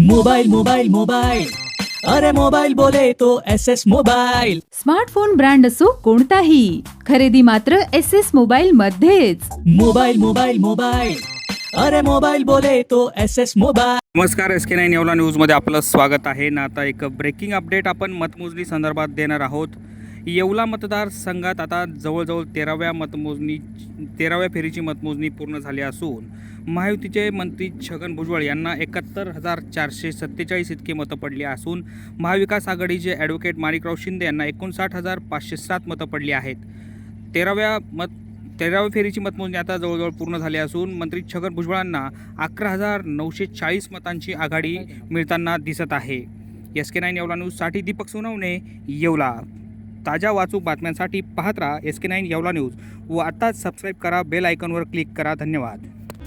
Mobile mobile mobile अरे mobile बोले तो S S mobile smartphone brand असो कोणताही. खरेदी मात्र एस एस मोबाईल मध्येच. मोबाइल मोबाइल मोबाइल अरे मोबाइल बोले तो एस एस मोबाइल नमस्कार एस के नाईन येवला न्यूजमध्ये आपलं स्वागत आहे. ना आता एक ब्रेकिंग अपडेट आपण मतमोजणी संदर्भात देणार आहोत. येवला मतदारसंघात आता जवळजवळ तेराव्या मतमोजणी तेराव्या फेरीची मतमोजणी पूर्ण झाली असून महायुतीचे मंत्री छगन भुजबळ यांना एकाहत्तर हजार चारशे सत्तेचाळीस इतकी मतं पडली असून महाविकास आघाडीचे ॲडव्होकेट माणिकराव शिंदे यांना एकोणसाठ हजार पाचशे सात मतं पडली आहेत. तेराव्या मत तेराव्या फेरीची मतमोजणी म्हणजे आता जवळजवळ पूर्ण झाली असून मंत्री छगन भुजबळांना अकरा हजार नऊशे चाळीस मतांची आघाडी मिळताना दिसत आहे. एस के नाईन येवला न्यूजसाठी दीपक सोनवणे येवला. ताज्या वाचूक बातम्यांसाठी पाहत राहा S K nine Yeola news व आत्ताच सबस्क्राईब करा बेल आयकॉनवर क्लिक करा. धन्यवाद.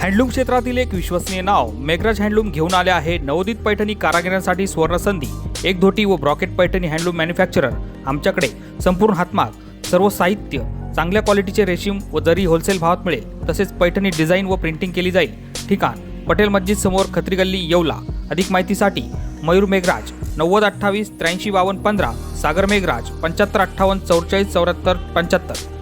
हँडलूम क्षेत्रातील एक विश्वसनीय नाव मेघराज हँडलूम घेऊन आले आहे नवोदित पैठणी कारागिरांसाठी सुवर्णसंधी एक धोटी व ब्रॉकेट पैठणी हँडलूम मॅन्युफॅक्चरर आमच्याकडे संपूर्ण हातमाग सर्व साहित्य चांगल्या क्वालिटीचे रेशीम व जरी होलसेल भावात मिळेल तसेच पैठणी डिझाईन व प्रिंटिंग केली जाईल. ठिकाण पटेल मस्जिद समोर खत्री गल्ली येवला. अधिक माहितीसाठी मयूर मेघराज नव्वद अठ्ठावीस त्र्याऐंशी बावन्न पंधरा सागर मेघराज पंच्याहत्तर अठ्ठावन्न चौवेचाळीस चौऱ्याहत्तर पंच्याहत्तर.